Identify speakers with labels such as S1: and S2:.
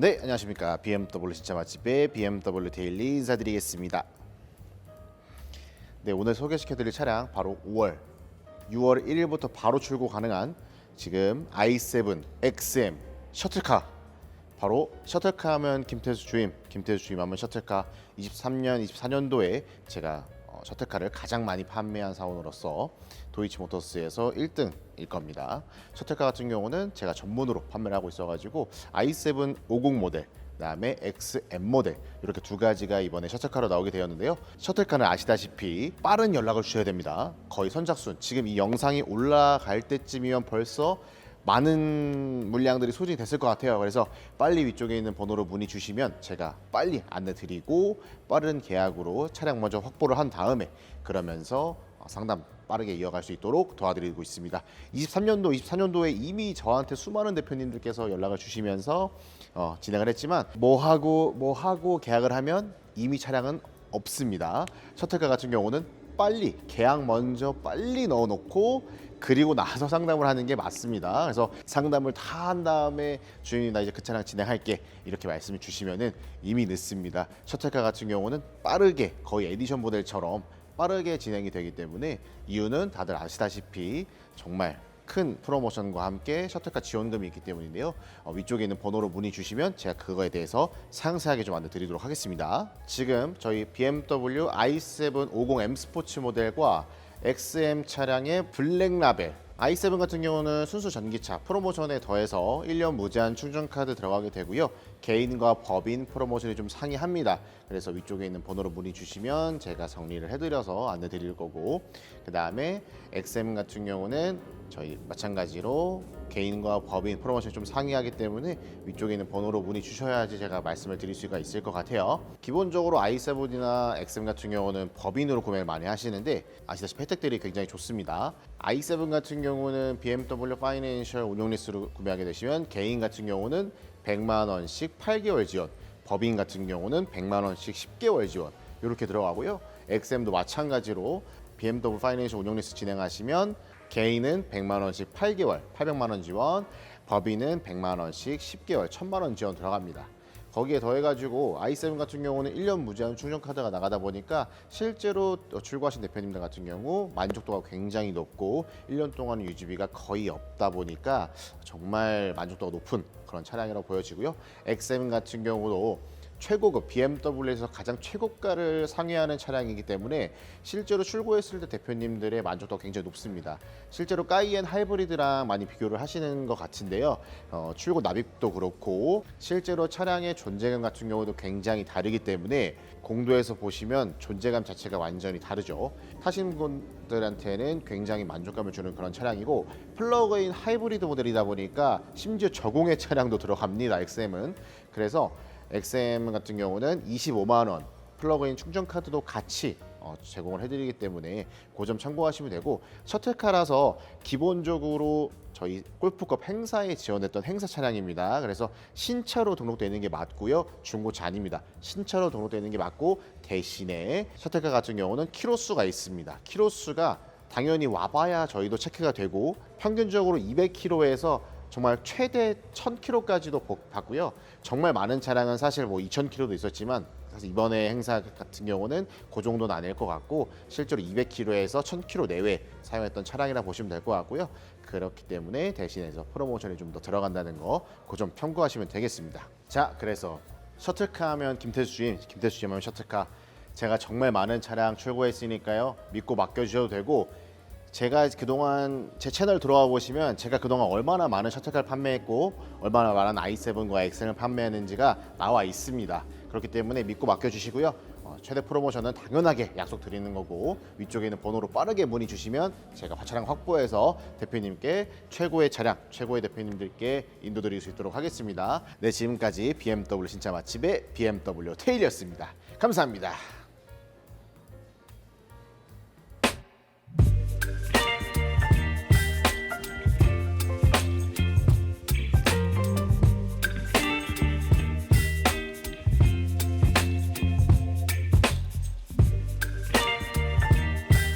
S1: 네, 안녕하십니까. BMW 진짜 맛집의 BMW 데일리 인사드리겠습니다. 네, 오늘 소개시켜드릴 차량 바로 5월 6월 1일부터 바로 출고 가능한 지금 i7 XM 셔틀카 바로 셔틀카 하면 김태수 주임, 김태수 주임 하면 셔틀카 23년, 24년도에 제가 어, 셔틀카를 가장 많이 판매한 사원으로서 도이치모터스에서 1등일 겁니다. 셔틀카 같은 경우는 제가 전문으로 판매를 하고 있어가지고 i7 50 모델 그다음에 XM 모델 이렇게 두 가지가 이번에 셔틀카로 나오게 되었는데요. 셔틀카는 아시다시피 빠른 연락을 주셔야 됩니다. 거의 선착순. 지금 이 영상이 올라갈 때쯤이면 벌써 많은 물량들이 소진이 됐을 것 같아요. 그래서 빨리 위쪽에 있는 번호로 문의 주시면 제가 빨리 안내 드리고 빠른 계약으로 차량 먼저 확보를 한 다음에 그러면서 어, 상담 빠르게 이어갈 수 있도록 도와드리고 있습니다. 23년도, 24년도에 이미 저한테 수많은 대표님들께서 연락을 주시면서 어, 진행을 했지만 뭐 하고 뭐 하고 계약을 하면 이미 차량은 없습니다. 셔틀카 같은 경우는 빨리 계약 먼저 빨리 넣어놓고 그리고 나서 상담을 하는 게 맞습니다. 그래서 상담을 다 한 다음에 주인이 나 이제 그 차량 진행할게 이렇게 말씀을 주시면은 이미 늦습니다. 셔틀카 같은 경우는 빠르게 거의 에디션 모델처럼 빠르게 진행이 되기 때문에 이유는 다들 아시다시피 정말 큰 프로모션과 함께 셔틀카 지원금이 있기 때문인데요. 어, 위쪽에 있는 번호로 문의 주시면 제가 그거에 대해서 상세하게 좀 안내드리도록 하겠습니다. 지금 저희 BMW i7 50M 스포츠 모델과 XM 차량의 블랙 라벨 i7 같은 경우는 순수 전기차 프로모션에 더해서 1년 무제한 충전 카드 들어가게 되고요. 개인과 법인 프로모션이 좀 상이합니다. 그래서 위쪽에 있는 번호로 문의 주시면 제가 정리를 해드려서 안내 드릴 거고 그 다음에 XM 같은 경우는 저희 마찬가지로 개인과 법인 프로모션이 좀 상이하기 때문에 위쪽에 있는 번호로 문의 주셔야지 제가 말씀을 드릴 수가 있을 것 같아요. 기본적으로 i7이나 XM 같은 경우는 법인으로 구매를 많이 하시는데 아시다시피 혜택들이 굉장히 좋습니다. i7 같은 경우는 BMW 파이낸셜 운용 리스로 구매하게 되시면 개인 같은 경우는 100만 원씩 8개월 지원, 법인 같은 경우는 100만 원씩 10개월 지원 이렇게 들어가고요. XM도 마찬가지로 BMW 파이낸셜 운용 리스 진행하시면 개인은 100만 원씩 8개월, 800만 원 지원, 법인은 100만 원씩 10개월, 1000만 원 지원 들어갑니다. 거기에 더해가지고 i7 같은 경우는 1년 무제한 충전 카드가 나가다 보니까 실제로 출고하신 대표님들 같은 경우 만족도가 굉장히 높고 1년 동안 유지비가 거의 없다 보니까 정말 만족도가 높은 그런 차량이라고 보여지고요. XM 같은 경우도 최고급 BMW에서 가장 최고가를 상회하는 차량이기 때문에 실제로 출고했을 때 대표님들의 만족도가 굉장히 높습니다. 실제로 까이엔 하이브리드랑 많이 비교를 하시는 것 같은데요. 어, 출고 납입도 그렇고 실제로 차량의 존재감 같은 경우도 굉장히 다르기 때문에 공도에서 보시면 존재감 자체가 완전히 다르죠. 타신 분들한테는 굉장히 만족감을 주는 그런 차량이고 플러그인 하이브리드 모델이다 보니까 심지어 저공해 차량도 들어갑니다. XM은 그래서 XM 같은 경우는 25만 원 플러그인 충전 카드도 같이 어, 제공을 해드리기 때문에 그 점 참고하시면 되고 셔틀카라서 기본적으로 저희 골프컵 행사에 지원했던 행사 차량입니다. 그래서 신차로 등록되는 게 맞고요. 중고차 아닙니다. 신차로 등록되는 게 맞고 대신에 셔틀카 같은 경우는 키로수가 있습니다. 키로수가 당연히 와봐야 저희도 체크가 되고 평균적으로 200km에서 정말 최대 1000km까지도 받고요. 정말 많은 차량은 사실 뭐 2000km도 있었지만 사실 이번에 행사 같은 경우는 그 정도는 아닐 것 같고 실제로 200km에서 1000km 내외 사용했던 차량이라 보시면 될 것 같고요. 그렇기 때문에 대신해서 프로모션이 좀 더 들어간다는 거그점 참고하시면 되겠습니다. 자, 그래서 셔틀카 하면 김태수 주임, 김태수 주임 하면 셔틀카 제가 정말 많은 차량 출고했으니까요. 믿고 맡겨주셔도 되고 제가 그동안 제 채널 들어와 보시면 제가 그동안 얼마나 많은 셔틀카를 판매했고 얼마나 많은 i7과 엑셀을 판매했는지가 나와 있습니다. 그렇기 때문에 믿고 맡겨주시고요. 어, 최대 프로모션은 당연하게 약속 드리는 거고 위쪽에 있는 번호로 빠르게 문의 주시면 제가 차량 확보해서 대표님께 최고의 차량, 최고의 대표님들께 인도드릴 수 있도록 하겠습니다. 네, 지금까지 BMW 신차 맛집의 BMW 테일이었습니다. 감사합니다.